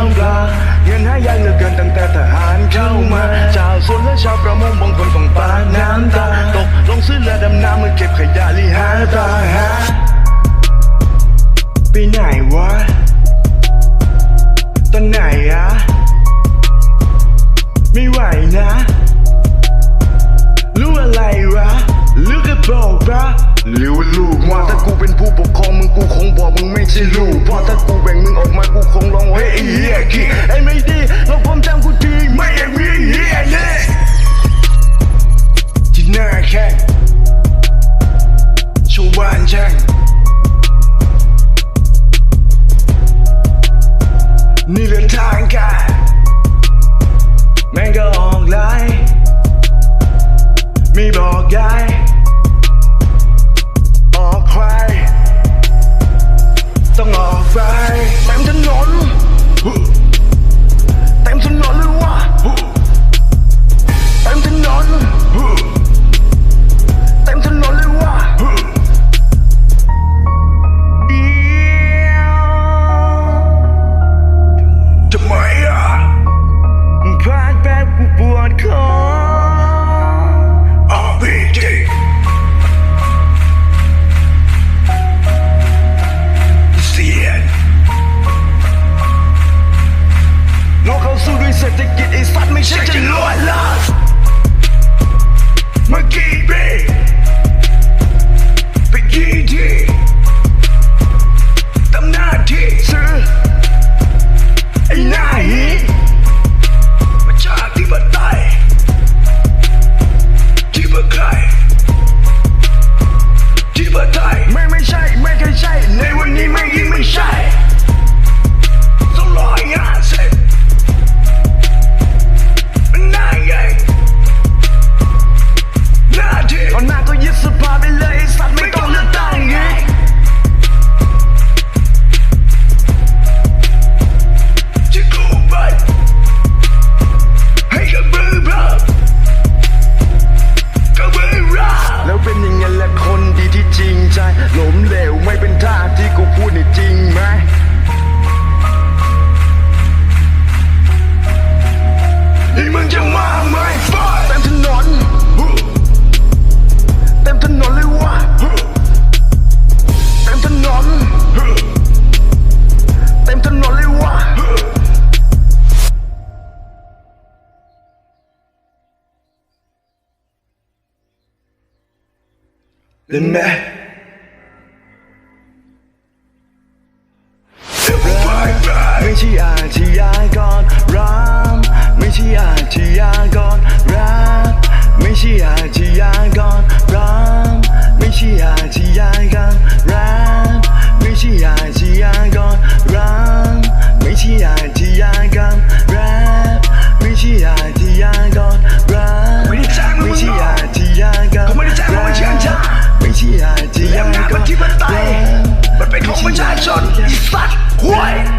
างปลาเงินหายากเหลือเกินตั้งแต่ทหารเข้ามา ชาวสวนและชาวประมงบางคนต้องปาน้ำตา ตกลงซื้อและดำน้ำมาเก็บขยะลีหาตาหาไปไหนวะตอนไหนอะไม่ไหวนะรู้อะไรวะหรือก็บอกปะหรือว่าลูกว่าถ้ากูเป็นผู้ปกครองมึงกูคงบอกมึงไม่ใช่ลูก นี่เหละทางกันแม่งก็ออกไลน์ไม่บอกยาย เขาสู้ด้วยเาที่เอา than me. Yeah. Yeah. Fuck! What?